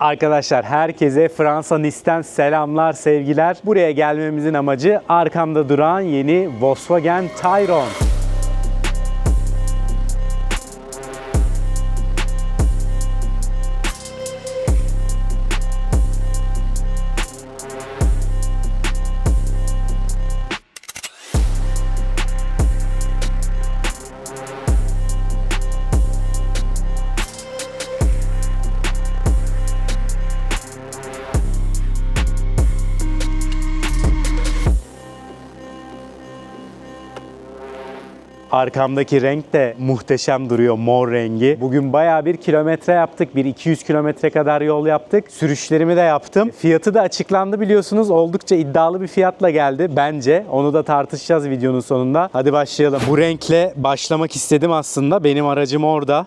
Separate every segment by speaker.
Speaker 1: Arkadaşlar herkese Fransa Nice'ten selamlar, sevgiler. Buraya gelmemizin amacı arkamda duran yeni Volkswagen Tayron. Arkamdaki renk de muhteşem duruyor mor rengi. Bugün bayağı bir kilometre yaptık. Bir 200 kilometre kadar yol yaptık. Sürüşlerimi de yaptım. Fiyatı da açıklandı biliyorsunuz. Oldukça iddialı bir fiyatla geldi bence. Onu da tartışacağız videonun sonunda. Hadi başlayalım. Bu renkle başlamak istedim aslında. Benim aracım orada.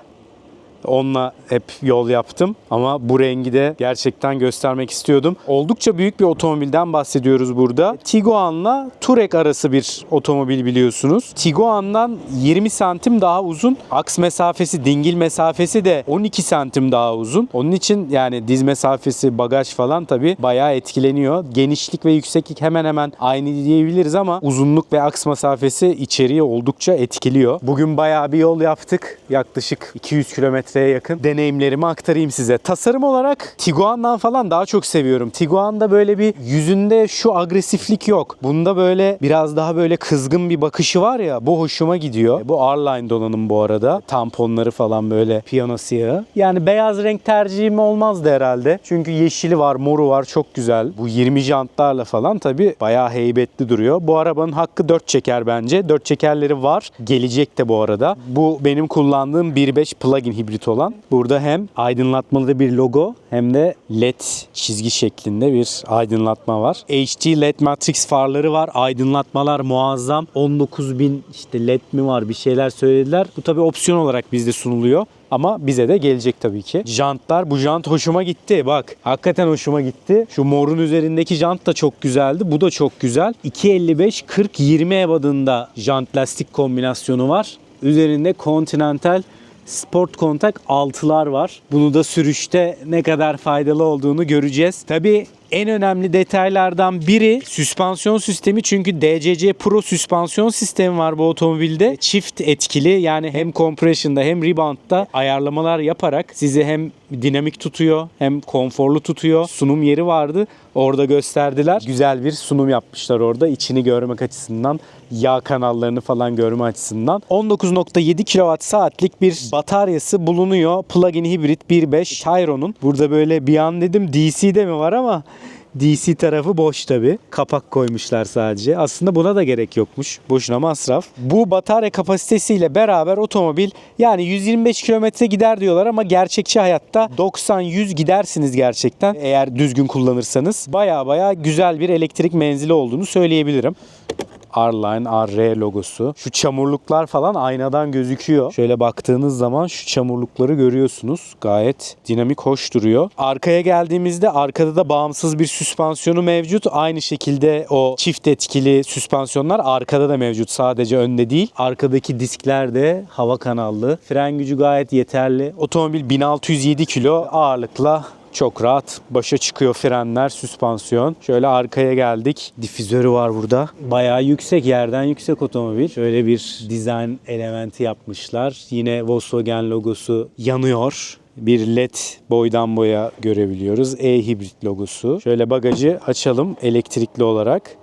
Speaker 1: Onunla hep yol yaptım ama bu rengi de gerçekten göstermek istiyordum. Oldukça büyük bir otomobilden bahsediyoruz burada. Tiguan'la Touareg arası bir otomobil biliyorsunuz. Tiguan'dan 20 santim daha uzun. Aks mesafesi, dingil mesafesi de 12 santim daha uzun. Onun için yani diz mesafesi, bagaj falan tabii bayağı etkileniyor. Genişlik ve yükseklik hemen hemen aynı diyebiliriz ama uzunluk ve aks mesafesi içeriği oldukça etkiliyor. Bugün bayağı bir yol yaptık. Yaklaşık 200 kilometreye yakın deneyimlerimi aktarayım size. Tasarım olarak Tiguan'dan falan daha çok seviyorum. Tiguan'da böyle bir yüzünde şu agresiflik yok. Bunda böyle biraz daha böyle kızgın bir bakışı var ya bu hoşuma gidiyor. Bu R-Line donanım bu arada. Tamponları falan böyle piyano siyahı. Yani beyaz renk tercihim olmazdı herhalde. Çünkü yeşili var, moru var çok güzel. Bu 20 jantlarla falan tabii bayağı heybetli duruyor. Bu arabanın hakkı 4 çeker bence. 4 çekerleri var. Gelecek de bu arada. Bu benim kullandığım 1.5 plug-in hibrit olan. Burada hem aydınlatmalı bir logo hem de LED çizgi şeklinde bir aydınlatma var. HD LED Matrix farları var. Aydınlatmalar muazzam. 19.000 işte LED mi var bir şeyler söylediler. Bu tabii opsiyon olarak bizde sunuluyor. Ama bize de gelecek tabii ki. Jantlar bu jant hoşuma gitti. Bak hakikaten hoşuma gitti. Şu morun üzerindeki jant da çok güzeldi. Bu da çok güzel. 255 40 20 ebadında jant lastik kombinasyonu var. Üzerinde Continental Sport kontak altılar var. Bunu da sürüşte ne kadar faydalı olduğunu göreceğiz. Tabii en önemli detaylardan biri süspansiyon sistemi çünkü DCC Pro süspansiyon sistemi var bu otomobilde. Çift etkili yani hem compression'da hem rebound'da ayarlamalar yaparak sizi hem dinamik tutuyor hem konforlu tutuyor. Sunum yeri vardı. Orada gösterdiler. Güzel bir sunum yapmışlar orada. içini görmek açısından, yağ kanallarını falan görme açısından. 19.7 kWh saatlik bir bataryası bulunuyor. Plug-in hibrit 1.5 Tyron'un. Burada böyle bir an dedim DC'de mi var ama DC tarafı boş tabi. Kapak koymuşlar sadece. Aslında buna da gerek yokmuş. Boşuna masraf. Bu batarya kapasitesiyle beraber otomobil yani 125 kilometre gider diyorlar ama gerçekçi hayatta 90-100 gidersiniz gerçekten eğer düzgün kullanırsanız. Baya baya güzel bir elektrik menzili olduğunu söyleyebilirim. R-Line, R logosu. Şu çamurluklar falan aynadan gözüküyor. Şöyle baktığınız zaman şu çamurlukları görüyorsunuz. Gayet dinamik, hoş duruyor. Arkaya geldiğimizde arkada da bağımsız bir süspansiyonu mevcut. Aynı şekilde o çift etkili süspansiyonlar arkada da mevcut. Sadece önde değil. Arkadaki diskler de hava kanallı. Fren gücü gayet yeterli. Otomobil 1607 kilo ağırlıkla çok rahat başa çıkıyor frenler, süspansiyon. Şöyle arkaya geldik. Difüzörü var burada. Bayağı yüksek, yerden yüksek otomobil. Şöyle bir dizayn elementi yapmışlar. Yine Volkswagen logosu yanıyor bir led boydan boya görebiliyoruz. E-hibrit logosu. Şöyle bagajı açalım elektrikli olarak.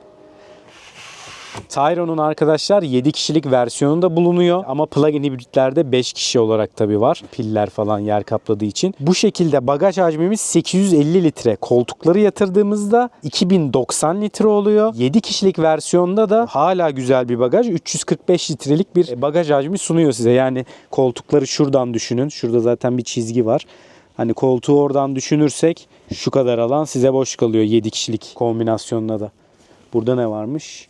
Speaker 1: Tyron'un arkadaşlar 7 kişilik versiyonunda bulunuyor ama plug-in hibritlerde 5 kişi olarak tabi var. Piller falan yer kapladığı için. Bu şekilde bagaj hacmimiz 850 litre. Koltukları yatırdığımızda 2090 litre oluyor. 7 kişilik versiyonda da hala güzel bir bagaj. 345 litrelik bir bagaj hacmi sunuyor size. Yani koltukları şuradan düşünün. Şurada zaten bir çizgi var. Hani koltuğu oradan düşünürsek şu kadar alan size boş kalıyor 7 kişilik kombinasyonla da. Burada ne varmış?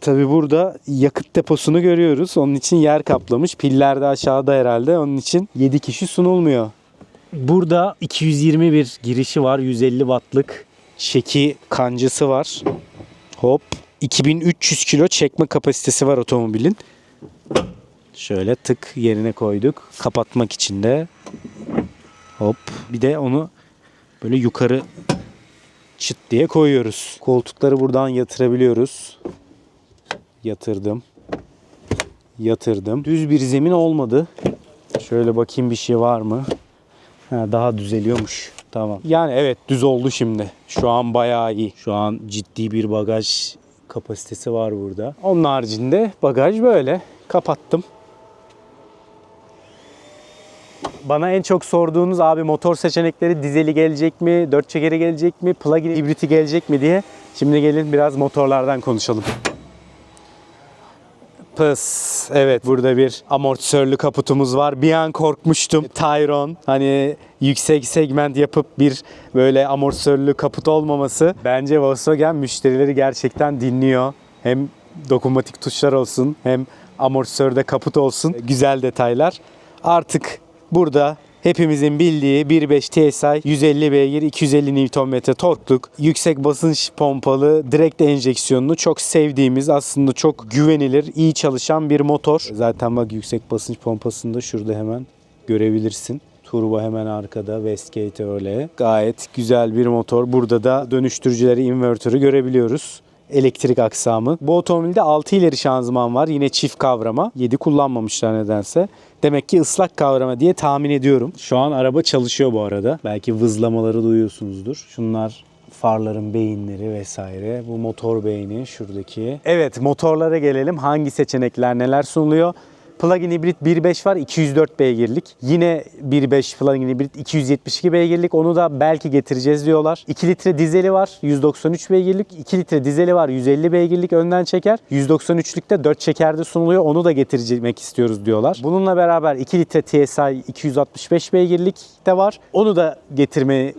Speaker 1: Tabi burada yakıt deposunu görüyoruz. Onun için yer kaplamış. Piller de aşağıda herhalde. Onun için 7 kişi sunulmuyor. Burada 221 girişi var. 150 wattlık çeki kancası var. Hop. 2300 kilo çekme kapasitesi var otomobilin. Şöyle tık yerine koyduk. Kapatmak için de. Hop. Bir de onu böyle yukarı çıt diye koyuyoruz. Koltukları buradan yatırabiliyoruz. Yatırdım. Yatırdım. Düz bir zemin olmadı. Şöyle bakayım bir şey var mı? Ha, daha düzeliyormuş. Tamam. Yani evet düz oldu şimdi. Şu an bayağı iyi. Şu an ciddi bir bagaj kapasitesi var burada. Onun haricinde bagaj böyle. Kapattım. Bana en çok sorduğunuz abi motor seçenekleri dizeli gelecek mi, dört çekeri gelecek mi, plug-in hibriti gelecek mi diye. Şimdi gelin biraz motorlardan konuşalım. Pıs. Evet burada bir amortisörlü kaputumuz var. Bir an korkmuştum. Tyron hani yüksek segment yapıp bir böyle amortisörlü kaput olmaması. Bence Volkswagen müşterileri gerçekten dinliyor. Hem dokunmatik tuşlar olsun hem amortisörde kaput olsun. Güzel detaylar. Artık burada hepimizin bildiği 1.5 TSI 150 beygir 250 Nm torkluk yüksek basınç pompalı direkt enjeksiyonlu çok sevdiğimiz aslında çok güvenilir iyi çalışan bir motor. Zaten bak yüksek basınç pompasını da şurada hemen görebilirsin. Turbo hemen arkada Westgate öyle. Gayet güzel bir motor. Burada da dönüştürücüleri, invertörü görebiliyoruz elektrik aksamı. Bu otomobilde 6 ileri şanzıman var. Yine çift kavrama. 7 kullanmamışlar nedense. Demek ki ıslak kavrama diye tahmin ediyorum. Şu an araba çalışıyor bu arada. Belki vızlamaları duyuyorsunuzdur. Şunlar farların beyinleri vesaire. Bu motor beyni şuradaki. Evet motorlara gelelim. Hangi seçenekler neler sunuluyor? Plug-in hibrit 1.5 var 204 beygirlik. Yine 1.5 plug-in hibrit 272 beygirlik. Onu da belki getireceğiz diyorlar. 2 litre dizeli var 193 beygirlik. 2 litre dizeli var 150 beygirlik önden çeker. 193'lükte 4 çekerde sunuluyor. Onu da getirmek istiyoruz diyorlar. Bununla beraber 2 litre TSI 265 beygirlik de var. Onu da getirmeyi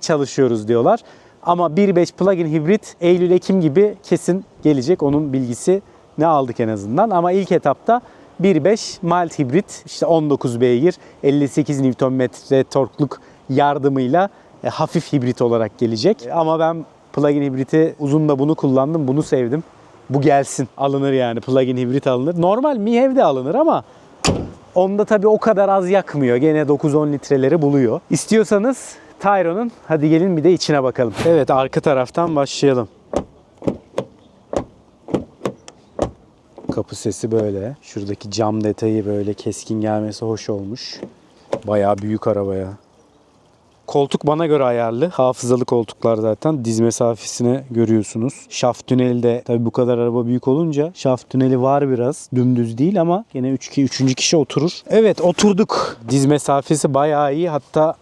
Speaker 1: çalışıyoruz diyorlar. Ama 1.5 plug-in hibrit Eylül-Ekim gibi kesin gelecek. Onun bilgisi ne aldık en azından. Ama ilk etapta 1.5 mild hibrit işte 19 beygir 58 Nm torkluk yardımıyla e, hafif hibrit olarak gelecek. Ama ben plug-in hibriti uzun da bunu kullandım. Bunu sevdim. Bu gelsin. Alınır yani. Plug-in hibrit alınır. Normal MiEV de alınır ama onda tabii o kadar az yakmıyor. Gene 9-10 litreleri buluyor. İstiyorsanız Tyro'nun hadi gelin bir de içine bakalım. Evet arka taraftan başlayalım. Kapı sesi böyle. Şuradaki cam detayı böyle keskin gelmesi hoş olmuş. Bayağı büyük arabaya. Koltuk bana göre ayarlı. Hafızalı koltuklar zaten. Diz mesafesini görüyorsunuz. Şaft tüneli de tabii bu kadar araba büyük olunca şaft tüneli var biraz. Dümdüz değil ama yine 3 2 3. kişi oturur. Evet oturduk. Diz mesafesi bayağı iyi. Hatta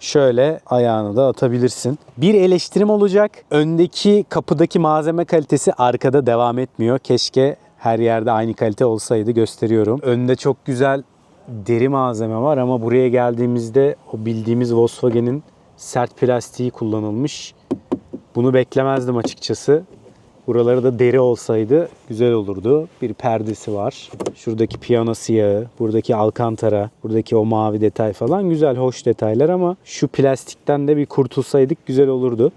Speaker 1: şöyle ayağını da atabilirsin. Bir eleştirim olacak. Öndeki kapıdaki malzeme kalitesi arkada devam etmiyor. Keşke her yerde aynı kalite olsaydı gösteriyorum. Önde çok güzel deri malzeme var ama buraya geldiğimizde o bildiğimiz Volkswagen'in sert plastiği kullanılmış. Bunu beklemezdim açıkçası. Buraları da deri olsaydı güzel olurdu. Bir perdesi var. Şuradaki piyano siyahı, buradaki alkantara, buradaki o mavi detay falan güzel, hoş detaylar ama şu plastikten de bir kurtulsaydık güzel olurdu.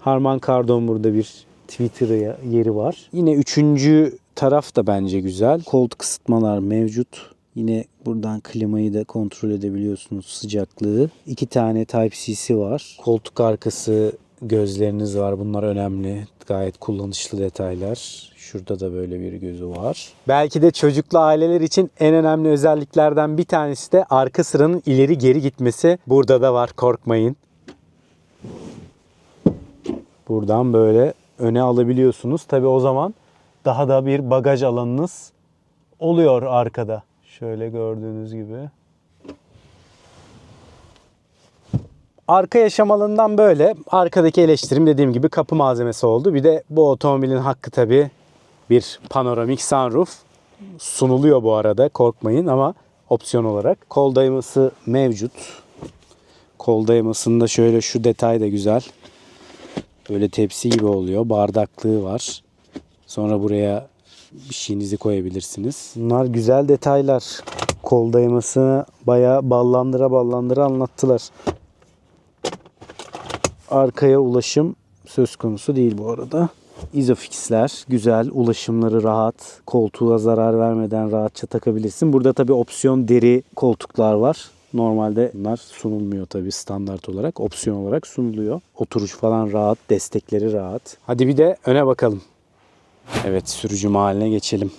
Speaker 1: Harman Kardon burada bir Twitter yeri var. Yine üçüncü taraf da bence güzel. Koltuk ısıtmalar mevcut. Yine buradan klimayı da kontrol edebiliyorsunuz sıcaklığı. İki tane Type-C'si var. Koltuk arkası gözleriniz var. Bunlar önemli. Gayet kullanışlı detaylar. Şurada da böyle bir gözü var. Belki de çocuklu aileler için en önemli özelliklerden bir tanesi de arka sıranın ileri geri gitmesi. Burada da var korkmayın. Buradan böyle öne alabiliyorsunuz. Tabi o zaman daha da bir bagaj alanınız oluyor arkada. Şöyle gördüğünüz gibi. Arka yaşam alanından böyle. Arkadaki eleştirim dediğim gibi kapı malzemesi oldu. Bir de bu otomobilin hakkı tabi bir panoramik sunroof. Sunuluyor bu arada korkmayın ama opsiyon olarak. Kol dayaması mevcut. Kol dayamasında şöyle şu detay da güzel. Böyle tepsi gibi oluyor. Bardaklığı var. Sonra buraya bir şeyinizi koyabilirsiniz. Bunlar güzel detaylar. Kol dayamasını bayağı ballandıra ballandıra anlattılar. Arkaya ulaşım söz konusu değil bu arada. Isofix'ler güzel, ulaşımları rahat, koltuğa zarar vermeden rahatça takabilirsin. Burada tabi opsiyon deri koltuklar var. Normalde bunlar sunulmuyor tabii standart olarak. Opsiyon olarak sunuluyor. Oturuş falan rahat, destekleri rahat. Hadi bir de öne bakalım. Evet sürücü mahaline geçelim.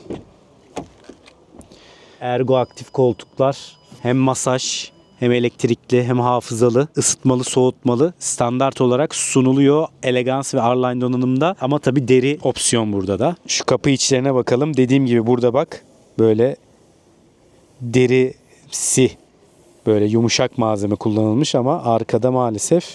Speaker 1: Ergo aktif koltuklar hem masaj hem elektrikli hem hafızalı, ısıtmalı, soğutmalı standart olarak sunuluyor elegans ve Arline donanımda ama tabi deri opsiyon burada da. Şu kapı içlerine bakalım. Dediğim gibi burada bak böyle derisi böyle yumuşak malzeme kullanılmış ama arkada maalesef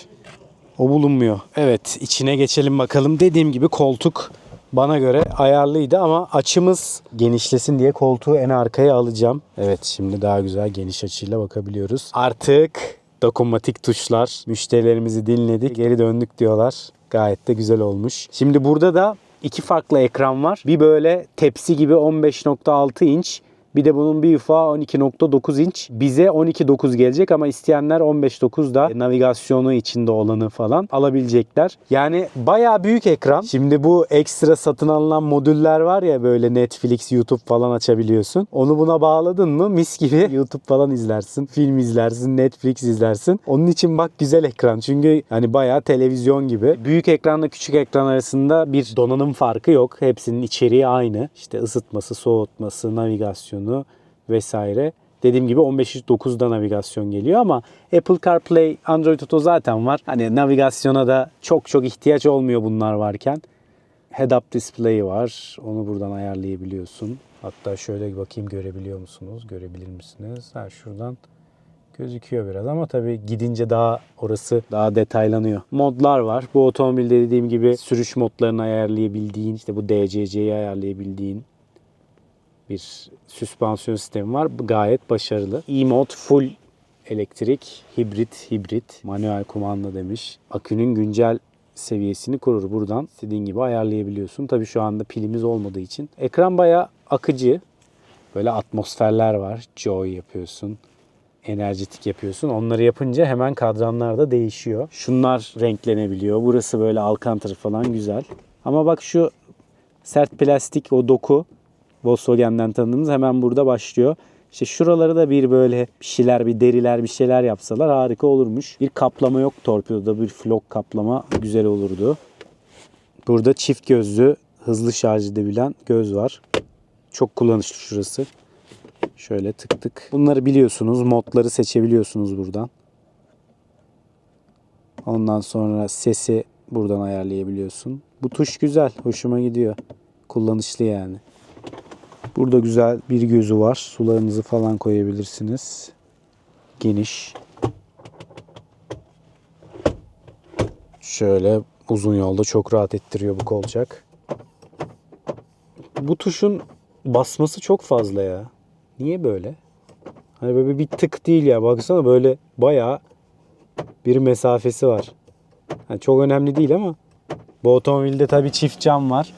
Speaker 1: o bulunmuyor. Evet içine geçelim bakalım. Dediğim gibi koltuk bana göre ayarlıydı ama açımız genişlesin diye koltuğu en arkaya alacağım. Evet şimdi daha güzel geniş açıyla bakabiliyoruz. Artık dokunmatik tuşlar müşterilerimizi dinledik. Geri döndük diyorlar. Gayet de güzel olmuş. Şimdi burada da iki farklı ekran var. Bir böyle tepsi gibi 15.6 inç. Bir de bunun bir ufağı 12.9 inç. Bize 12.9 gelecek ama isteyenler 15.9 da navigasyonu içinde olanı falan alabilecekler. Yani bayağı büyük ekran. Şimdi bu ekstra satın alınan modüller var ya böyle Netflix, YouTube falan açabiliyorsun. Onu buna bağladın mı mis gibi YouTube falan izlersin. Film izlersin, Netflix izlersin. Onun için bak güzel ekran. Çünkü hani bayağı televizyon gibi. Büyük ekranla küçük ekran arasında bir donanım farkı yok. Hepsinin içeriği aynı. İşte ısıtması, soğutması, navigasyonu vesaire. Dediğim gibi 15.9'da navigasyon geliyor ama Apple CarPlay, Android Auto zaten var. Hani navigasyona da çok çok ihtiyaç olmuyor bunlar varken. Head-up display var. Onu buradan ayarlayabiliyorsun. Hatta şöyle bakayım görebiliyor musunuz? Görebilir misiniz? Ha şuradan gözüküyor biraz ama tabii gidince daha orası daha detaylanıyor. Modlar var. Bu otomobilde dediğim gibi sürüş modlarını ayarlayabildiğin, işte bu DCC'yi ayarlayabildiğin bir süspansiyon sistemi var. Gayet başarılı. E-mod full elektrik, hibrit, hibrit, manuel kumanda demiş. Akünün güncel seviyesini korur. Buradan istediğin gibi ayarlayabiliyorsun. Tabii şu anda pilimiz olmadığı için. Ekran bayağı akıcı. Böyle atmosferler var. Joy yapıyorsun. Enerjitik yapıyorsun. Onları yapınca hemen kadranlar da değişiyor. Şunlar renklenebiliyor. Burası böyle alcantara falan güzel. Ama bak şu sert plastik o doku Volkswagen'den tanıdığımız hemen burada başlıyor. İşte şuraları da bir böyle bir şeyler, bir deriler, bir şeyler yapsalar harika olurmuş. Bir kaplama yok torpidoda, bir flok kaplama güzel olurdu. Burada çift gözlü, hızlı şarj edebilen göz var. Çok kullanışlı şurası. Şöyle tık tık. Bunları biliyorsunuz. Modları seçebiliyorsunuz buradan. Ondan sonra sesi buradan ayarlayabiliyorsun. Bu tuş güzel. Hoşuma gidiyor. Kullanışlı yani. Burada güzel bir gözü var. Sularınızı falan koyabilirsiniz. Geniş. Şöyle uzun yolda çok rahat ettiriyor bu kolçak. Bu tuşun basması çok fazla ya. Niye böyle? Hani böyle bir tık değil ya. Baksana böyle bayağı bir mesafesi var. Yani çok önemli değil ama bu otomobilde tabii çift cam var.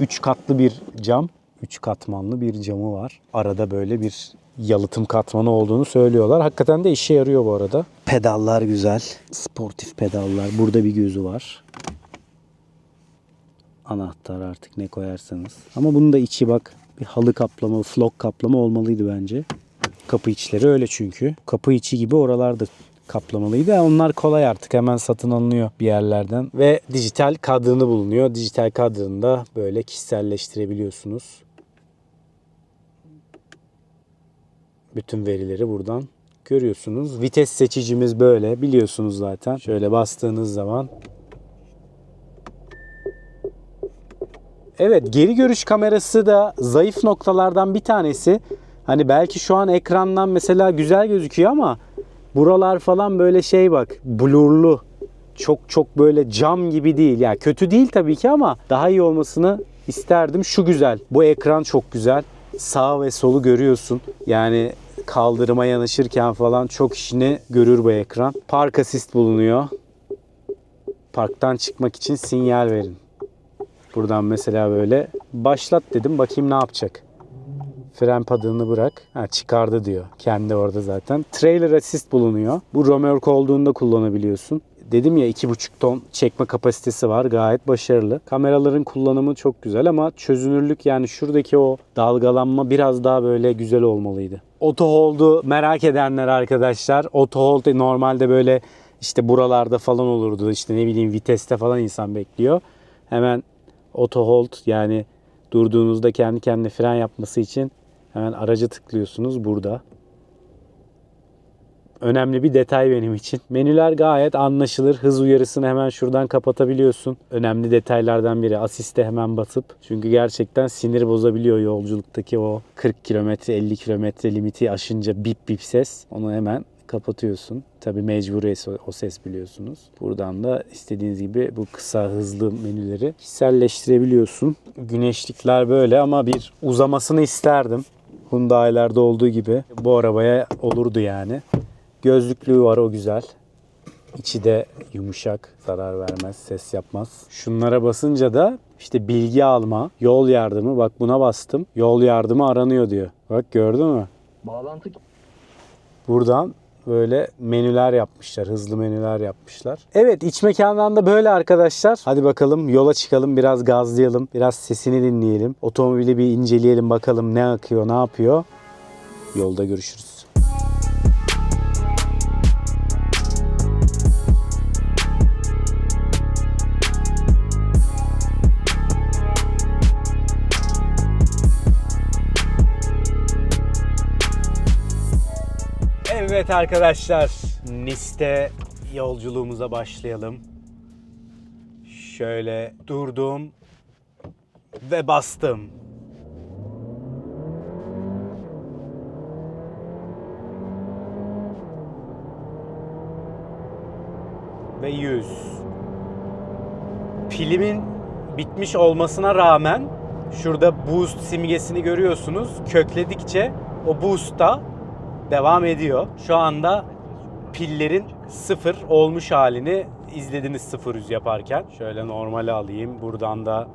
Speaker 1: 3 katlı bir cam. 3 katmanlı bir camı var. Arada böyle bir yalıtım katmanı olduğunu söylüyorlar. Hakikaten de işe yarıyor bu arada. Pedallar güzel. Sportif pedallar. Burada bir gözü var. Anahtar artık ne koyarsanız. Ama bunun da içi bak bir halı kaplama, flok kaplama olmalıydı bence. Kapı içleri öyle çünkü. Kapı içi gibi oralarda kaplamalıydı. Onlar kolay artık hemen satın alınıyor bir yerlerden. Ve dijital kadranı bulunuyor. Dijital kadranı da böyle kişiselleştirebiliyorsunuz. Bütün verileri buradan görüyorsunuz. Vites seçicimiz böyle biliyorsunuz zaten. Şöyle bastığınız zaman Evet geri görüş kamerası da zayıf noktalardan bir tanesi. Hani belki şu an ekrandan mesela güzel gözüküyor ama buralar falan böyle şey bak blurlu. Çok çok böyle cam gibi değil. Yani kötü değil tabii ki ama daha iyi olmasını isterdim. Şu güzel. Bu ekran çok güzel. Sağ ve solu görüyorsun. Yani kaldırıma yanaşırken falan çok işini görür bu ekran. Park assist bulunuyor. Parktan çıkmak için sinyal verin. Buradan mesela böyle başlat dedim bakayım ne yapacak. Fren padını bırak. Ha, çıkardı diyor. Kendi orada zaten. Trailer assist bulunuyor. Bu römork olduğunda kullanabiliyorsun. Dedim ya 2,5 ton çekme kapasitesi var. Gayet başarılı. Kameraların kullanımı çok güzel ama çözünürlük yani şuradaki o dalgalanma biraz daha böyle güzel olmalıydı. Auto Hold'u merak edenler arkadaşlar. Auto Hold normalde böyle işte buralarda falan olurdu. İşte ne bileyim viteste falan insan bekliyor. Hemen Auto Hold yani durduğunuzda kendi kendine fren yapması için hemen araca tıklıyorsunuz burada önemli bir detay benim için. Menüler gayet anlaşılır. Hız uyarısını hemen şuradan kapatabiliyorsun. Önemli detaylardan biri. Asiste hemen basıp. Çünkü gerçekten sinir bozabiliyor yolculuktaki o 40 kilometre 50 kilometre limiti aşınca bip bip ses. Onu hemen kapatıyorsun. Tabi mecburi o ses biliyorsunuz. Buradan da istediğiniz gibi bu kısa hızlı menüleri kişiselleştirebiliyorsun. Güneşlikler böyle ama bir uzamasını isterdim. Hyundai'lerde olduğu gibi bu arabaya olurdu yani. Gözlüklüğü var o güzel. İçi de yumuşak, zarar vermez, ses yapmaz. Şunlara basınca da işte bilgi alma, yol yardımı. Bak buna bastım. Yol yardımı aranıyor diyor. Bak gördün mü?
Speaker 2: Bağlantı
Speaker 1: Buradan böyle menüler yapmışlar. Hızlı menüler yapmışlar. Evet iç mekandan da böyle arkadaşlar. Hadi bakalım yola çıkalım. Biraz gazlayalım. Biraz sesini dinleyelim. Otomobili bir inceleyelim bakalım ne akıyor ne yapıyor. Yolda görüşürüz. Evet arkadaşlar, Nice'te yolculuğumuza başlayalım. Şöyle durdum ve bastım. Ve 100. Pilimin bitmiş olmasına rağmen şurada boost simgesini görüyorsunuz. Kökledikçe o boost da devam ediyor. Şu anda pillerin sıfır olmuş halini izlediniz sıfır yüz yaparken. Şöyle normali alayım. Buradan da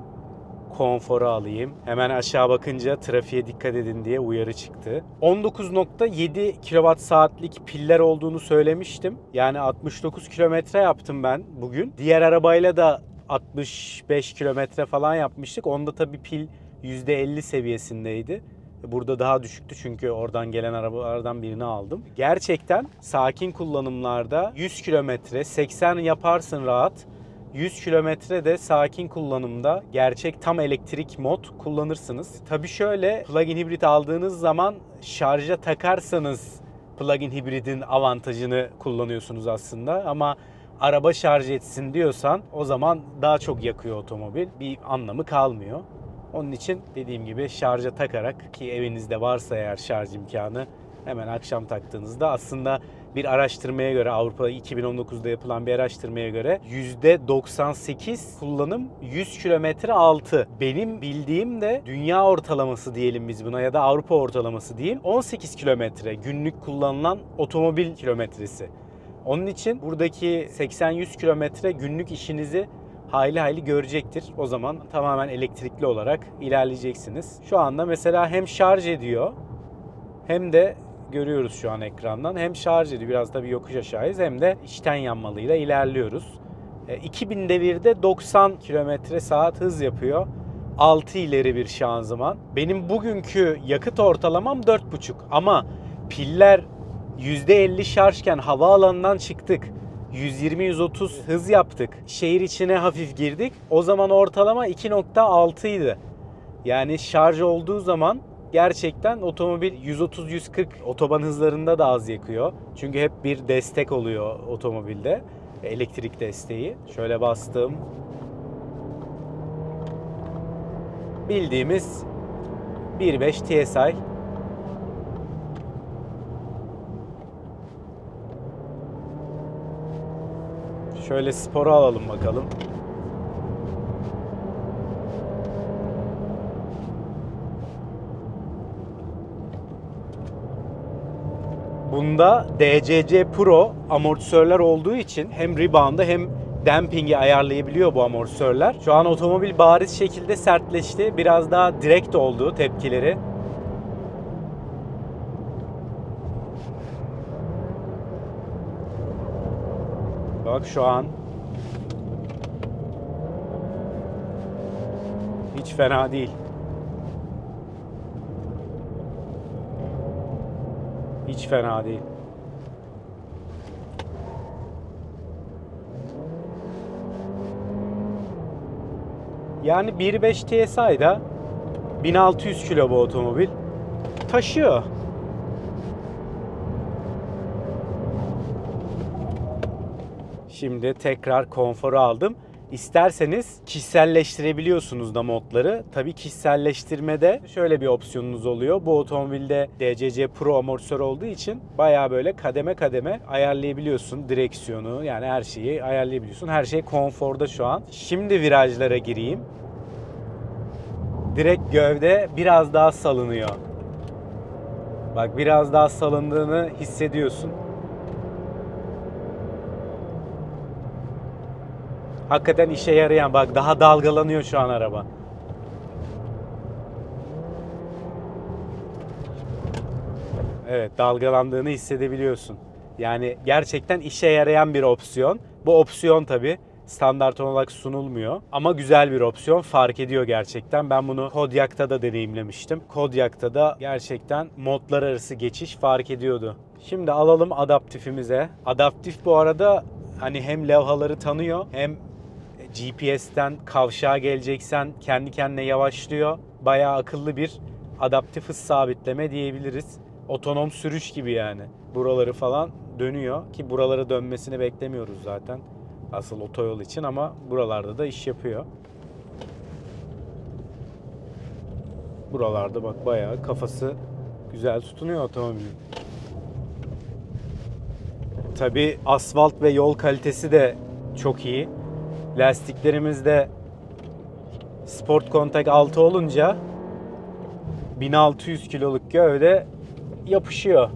Speaker 1: konforu alayım. Hemen aşağı bakınca trafiğe dikkat edin diye uyarı çıktı. 19.7 kWh saatlik piller olduğunu söylemiştim. Yani 69 kilometre yaptım ben bugün. Diğer arabayla da 65 kilometre falan yapmıştık. Onda tabii pil %50 seviyesindeydi. Burada daha düşüktü çünkü oradan gelen arabalardan birini aldım. Gerçekten sakin kullanımlarda 100 kilometre 80 yaparsın rahat. 100 kilometre de sakin kullanımda gerçek tam elektrik mod kullanırsınız. Tabi şöyle plug-in hibrit aldığınız zaman şarja takarsanız plug-in hibridin avantajını kullanıyorsunuz aslında ama araba şarj etsin diyorsan o zaman daha çok yakıyor otomobil. Bir anlamı kalmıyor. Onun için dediğim gibi şarja takarak ki evinizde varsa eğer şarj imkanı hemen akşam taktığınızda aslında bir araştırmaya göre Avrupa 2019'da yapılan bir araştırmaya göre %98 kullanım 100 kilometre altı. Benim bildiğim de dünya ortalaması diyelim biz buna ya da Avrupa ortalaması diyeyim 18 kilometre günlük kullanılan otomobil kilometresi. Onun için buradaki 80-100 kilometre günlük işinizi hayli hayli görecektir. O zaman tamamen elektrikli olarak ilerleyeceksiniz. Şu anda mesela hem şarj ediyor hem de görüyoruz şu an ekrandan. Hem şarj ediyor biraz da bir yokuş aşağıyız hem de içten yanmalıyla ilerliyoruz. E, 2000 devirde 90 km saat hız yapıyor. 6 ileri bir şanzıman. Benim bugünkü yakıt ortalamam 4,5 ama piller %50 şarjken havaalanından çıktık. 120-130 hız yaptık. Şehir içine hafif girdik. O zaman ortalama 2.6 idi. Yani şarj olduğu zaman gerçekten otomobil 130-140 otoban hızlarında da az yakıyor. Çünkü hep bir destek oluyor otomobilde. Elektrik desteği. Şöyle bastım. Bildiğimiz 1.5 TSI Şöyle sporu alalım bakalım. Bunda DCC Pro amortisörler olduğu için hem rebound'ı hem damping'i ayarlayabiliyor bu amortisörler. Şu an otomobil bariz şekilde sertleşti. Biraz daha direkt oldu tepkileri. Bak şu an. Hiç fena değil. Hiç fena değil. Yani 1.5 TSI'da 1600 kilo bu otomobil taşıyor. Şimdi tekrar konforu aldım. İsterseniz kişiselleştirebiliyorsunuz da modları. Tabii kişiselleştirmede şöyle bir opsiyonunuz oluyor. Bu otomobilde DCC Pro amortisör olduğu için bayağı böyle kademe kademe ayarlayabiliyorsun direksiyonu. Yani her şeyi ayarlayabiliyorsun. Her şey konforda şu an. Şimdi virajlara gireyim. Direkt gövde biraz daha salınıyor. Bak biraz daha salındığını hissediyorsun. Hakikaten işe yarayan bak daha dalgalanıyor şu an araba. Evet dalgalandığını hissedebiliyorsun. Yani gerçekten işe yarayan bir opsiyon. Bu opsiyon tabi standart olarak sunulmuyor. Ama güzel bir opsiyon. Fark ediyor gerçekten. Ben bunu Kodiak'ta da deneyimlemiştim. Kodiak'ta da gerçekten modlar arası geçiş fark ediyordu. Şimdi alalım adaptifimize. Adaptif bu arada hani hem levhaları tanıyor hem GPS'ten kavşağa geleceksen kendi kendine yavaşlıyor. Bayağı akıllı bir adaptif hız sabitleme diyebiliriz. Otonom sürüş gibi yani. Buraları falan dönüyor ki buralara dönmesini beklemiyoruz zaten. Asıl otoyol için ama buralarda da iş yapıyor. Buralarda bak bayağı kafası güzel tutunuyor otomobilin. Tabi asfalt ve yol kalitesi de çok iyi. Lastiklerimiz de Sport Contact 6 olunca 1600 kiloluk gövde yapışıyor.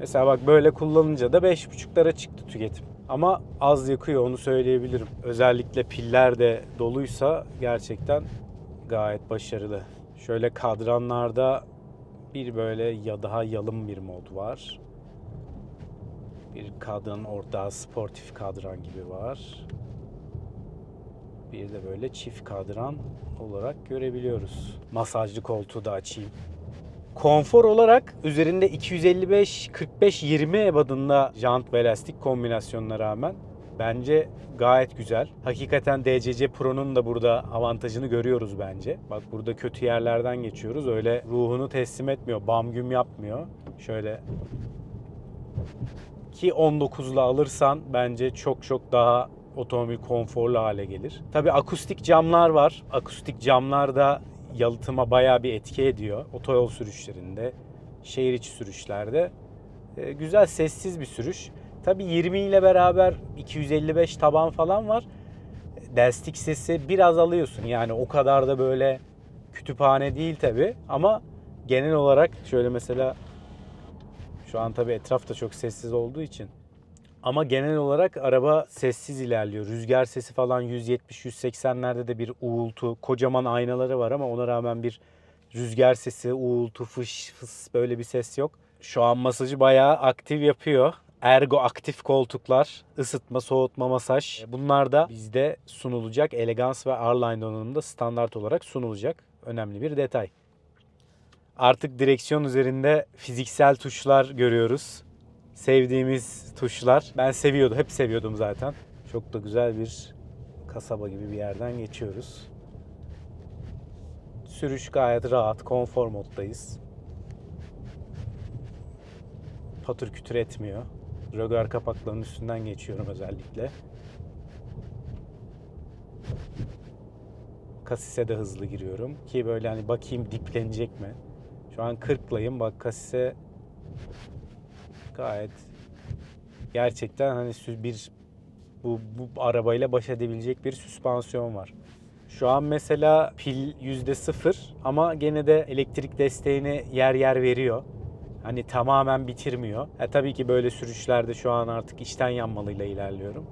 Speaker 1: Mesela bak böyle kullanınca da 5.5'lara çıktı tüketim. Ama az yakıyor onu söyleyebilirim. Özellikle piller de doluysa gerçekten gayet başarılı. Şöyle kadranlarda bir böyle ya daha yalın bir mod var. Bir kadran orta sportif kadran gibi var. Bir de böyle çift kadran olarak görebiliyoruz. Masajlı koltuğu da açayım. Konfor olarak üzerinde 255 45 20 ebadında jant ve lastik kombinasyonuna rağmen bence gayet güzel. Hakikaten DCC Pro'nun da burada avantajını görüyoruz bence. Bak burada kötü yerlerden geçiyoruz. Öyle ruhunu teslim etmiyor. Bam güm yapmıyor. Şöyle ki 19'la alırsan bence çok çok daha otomobil konforlu hale gelir. Tabi akustik camlar var. Akustik camlar da yalıtıma bayağı bir etki ediyor. Otoyol sürüşlerinde, şehir içi sürüşlerde. E, güzel sessiz bir sürüş. Tabi 20 ile beraber 255 taban falan var. Lastik sesi biraz alıyorsun. Yani o kadar da böyle kütüphane değil tabi ama genel olarak şöyle mesela şu an tabii etraf da çok sessiz olduğu için. Ama genel olarak araba sessiz ilerliyor. Rüzgar sesi falan 170-180'lerde de bir uğultu. Kocaman aynaları var ama ona rağmen bir rüzgar sesi, uğultu, fış fıs böyle bir ses yok. Şu an masajı bayağı aktif yapıyor. Ergo aktif koltuklar, ısıtma, soğutma, masaj. Bunlar da bizde sunulacak. Elegans ve R-Line donanımında standart olarak sunulacak. Önemli bir detay. Artık direksiyon üzerinde fiziksel tuşlar görüyoruz. Sevdiğimiz tuşlar. Ben seviyordum, hep seviyordum zaten. Çok da güzel bir kasaba gibi bir yerden geçiyoruz. Sürüş gayet rahat, konfor moddayız. Patır kütür etmiyor. Rögar kapaklarının üstünden geçiyorum özellikle. Kasise de hızlı giriyorum ki böyle hani bakayım diplenecek mi? Şu an 40'layım. Bak kasise gayet gerçekten hani bir bu, bu arabayla baş edebilecek bir süspansiyon var. Şu an mesela pil %0 ama gene de elektrik desteğini yer yer veriyor. Hani tamamen bitirmiyor. E tabii ki böyle sürüşlerde şu an artık içten yanmalıyla ilerliyorum.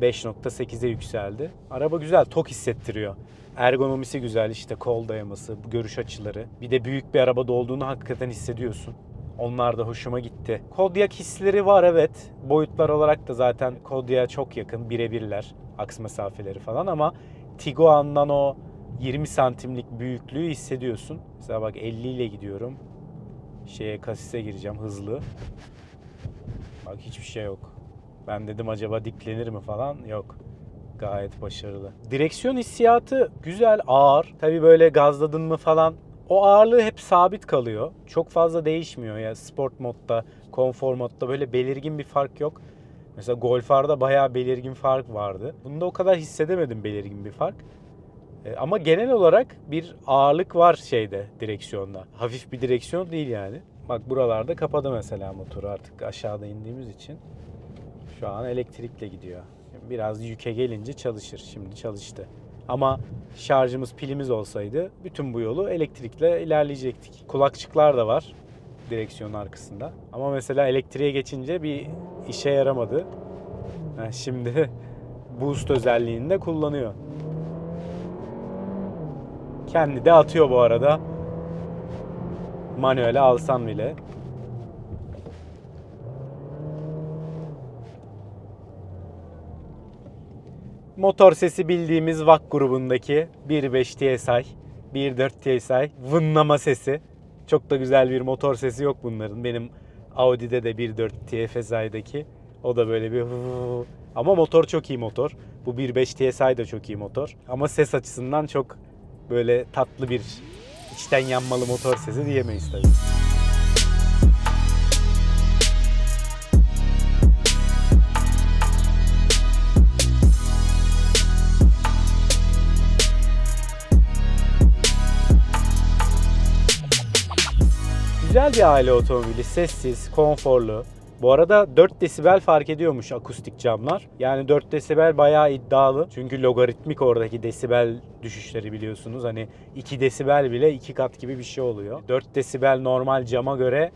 Speaker 1: 5.8'e yükseldi. Araba güzel, tok hissettiriyor. Ergonomisi güzel işte kol dayaması, görüş açıları. Bir de büyük bir arabada olduğunu hakikaten hissediyorsun. Onlar da hoşuma gitti. Kodiak hisleri var evet. Boyutlar olarak da zaten Kodiak'a çok yakın. Birebirler. Aks mesafeleri falan ama Tiguan'dan o 20 santimlik büyüklüğü hissediyorsun. Mesela bak 50 ile gidiyorum. Şeye kasise gireceğim hızlı. Bak hiçbir şey yok. Ben dedim acaba diklenir mi falan. Yok. Gayet başarılı. Direksiyon hissiyatı güzel, ağır. Tabii böyle gazladın mı falan o ağırlığı hep sabit kalıyor. Çok fazla değişmiyor ya sport modda, konfor modda böyle belirgin bir fark yok. Mesela Golf R'da bayağı belirgin fark vardı. Bunda o kadar hissedemedim belirgin bir fark. E, Ama genel olarak bir ağırlık var şeyde direksiyonda. Hafif bir direksiyon değil yani. Bak buralarda kapadı mesela motoru artık aşağıda indiğimiz için. Şu an elektrikle gidiyor. Biraz yüke gelince çalışır. Şimdi çalıştı. Ama şarjımız pilimiz olsaydı bütün bu yolu elektrikle ilerleyecektik. Kulakçıklar da var direksiyonun arkasında. Ama mesela elektriğe geçince bir işe yaramadı. Ha, şimdi boost özelliğini de kullanıyor. Kendi de atıyor bu arada. Manuele alsam bile. Motor sesi bildiğimiz VAK grubundaki 1.5 TSI, 1.4 TSI vınlama sesi. Çok da güzel bir motor sesi yok bunların. Benim Audi'de de 1.4 TFSI'deki o da böyle bir ama motor çok iyi motor. Bu 1.5 TSI de çok iyi motor. Ama ses açısından çok böyle tatlı bir içten yanmalı motor sesi diyemeyiz tabii. Güzel bir aile otomobili. Sessiz, konforlu. Bu arada 4 desibel fark ediyormuş akustik camlar. Yani 4 desibel bayağı iddialı. Çünkü logaritmik oradaki desibel düşüşleri biliyorsunuz. Hani 2 desibel bile 2 kat gibi bir şey oluyor. 4 desibel normal cama göre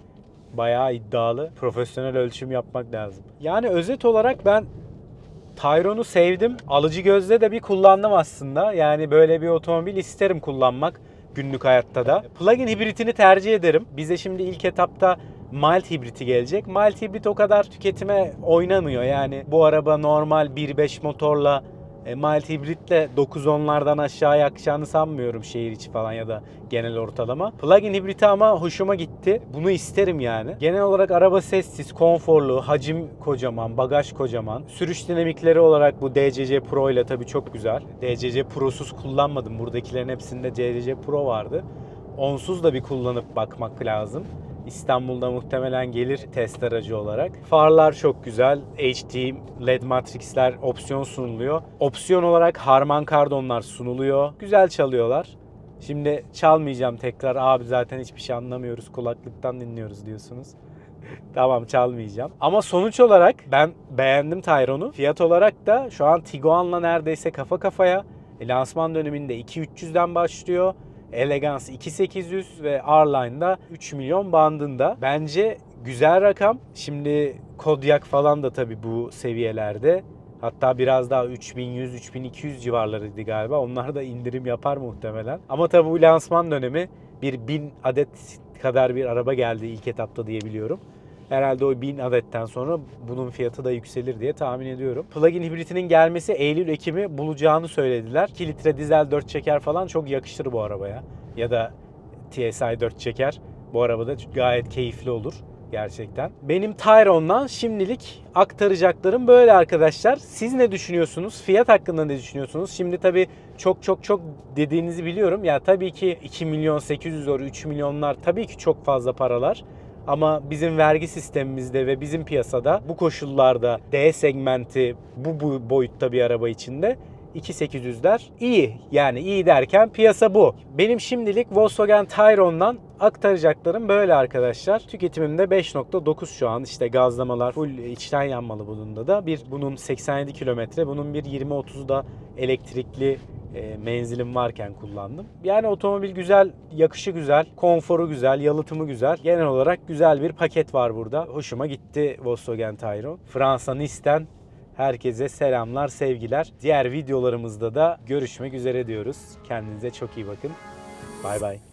Speaker 1: bayağı iddialı. Profesyonel ölçüm yapmak lazım. Yani özet olarak ben Tayron'u sevdim. Alıcı gözle de bir kullandım aslında. Yani böyle bir otomobil isterim kullanmak günlük hayatta da. Plug-in hibritini tercih ederim. Bize şimdi ilk etapta mild hibriti gelecek. Mild hibrit o kadar tüketime oynamıyor. Yani bu araba normal 1.5 motorla e, mild hibritle 9-10'lardan aşağı yakacağını sanmıyorum şehir içi falan ya da genel ortalama. Plug-in hibriti ama hoşuma gitti. Bunu isterim yani. Genel olarak araba sessiz, konforlu, hacim kocaman, bagaj kocaman. Sürüş dinamikleri olarak bu DCC Pro ile tabii çok güzel. DCC Pro'suz kullanmadım. Buradakilerin hepsinde DCC Pro vardı. Onsuz da bir kullanıp bakmak lazım. İstanbul'da muhtemelen gelir test aracı olarak. Farlar çok güzel. HD LED matrixler opsiyon sunuluyor. Opsiyon olarak Harman Kardonlar sunuluyor. Güzel çalıyorlar. Şimdi çalmayacağım tekrar. Abi zaten hiçbir şey anlamıyoruz. Kulaklıktan dinliyoruz diyorsunuz. tamam çalmayacağım. Ama sonuç olarak ben beğendim Tayron'u. Fiyat olarak da şu an Tiguan'la neredeyse kafa kafaya. E, Lansman döneminde 2.300'den başlıyor. Elegance 2800 ve R-Line'da 3 milyon bandında. Bence güzel rakam. Şimdi Kodiaq falan da tabii bu seviyelerde. Hatta biraz daha 3100-3200 civarlarıydı galiba. Onlar da indirim yapar muhtemelen. Ama tabii bu lansman dönemi bir 1000 adet kadar bir araba geldi ilk etapta diyebiliyorum. Herhalde o 1000 adetten sonra bunun fiyatı da yükselir diye tahmin ediyorum. Plug-in hibritinin gelmesi Eylül-Ekim'i bulacağını söylediler. 2 litre dizel 4 çeker falan çok yakışır bu arabaya. Ya da TSI 4 çeker. Bu arabada gayet keyifli olur gerçekten. Benim Tyron'dan şimdilik aktaracaklarım böyle arkadaşlar. Siz ne düşünüyorsunuz? Fiyat hakkında ne düşünüyorsunuz? Şimdi tabii çok çok çok dediğinizi biliyorum. Ya tabii ki 2 milyon 800 euro, 3 milyonlar tabii ki çok fazla paralar. Ama bizim vergi sistemimizde ve bizim piyasada bu koşullarda D segmenti bu, bu boyutta bir araba içinde 2800'ler iyi. Yani iyi derken piyasa bu. Benim şimdilik Volkswagen Tayron'dan aktaracaklarım böyle arkadaşlar. Tüketimimde 5.9 şu an. İşte gazlamalar full içten yanmalı bunun da. Bir bunun 87 kilometre, bunun bir 20-30'u da elektrikli e, menzilim varken kullandım. Yani otomobil güzel, yakışı güzel, konforu güzel, yalıtımı güzel. Genel olarak güzel bir paket var burada. Hoşuma gitti Volkswagen Tayron. Fransa Nice'ten herkese selamlar, sevgiler. Diğer videolarımızda da görüşmek üzere diyoruz. Kendinize çok iyi bakın. Bay bay.